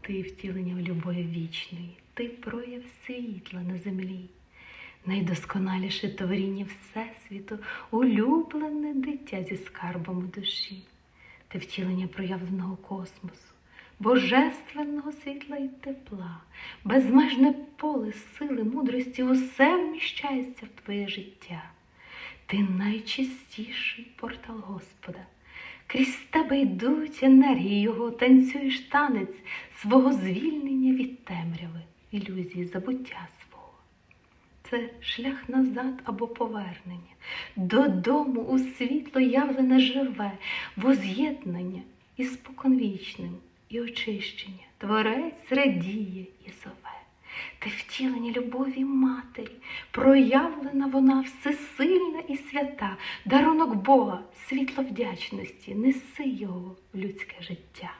Ти втілення любові вічної, ти прояв світла на землі, найдосконаліше творіння Всесвіту, улюблене дитя зі скарбами душі, ти втілення проявленого космосу, божественного світла і тепла, безмежне поле сили, мудрості, усе вміщається в твоє життя. Ти найчистіший портал Господа. Крізь тебе йдуть енергії Його, танцюєш танець свого звільнення від темряви, ілюзії забуття свого. Це шлях назад або повернення, додому у світло явлене живе, воз'єднання із споконвічним і очищення. Творець радіє і зове. Втілення любові матері, проявлена вона всесильна і свята, дарунок Бога, світло вдячності, неси його в людське життя.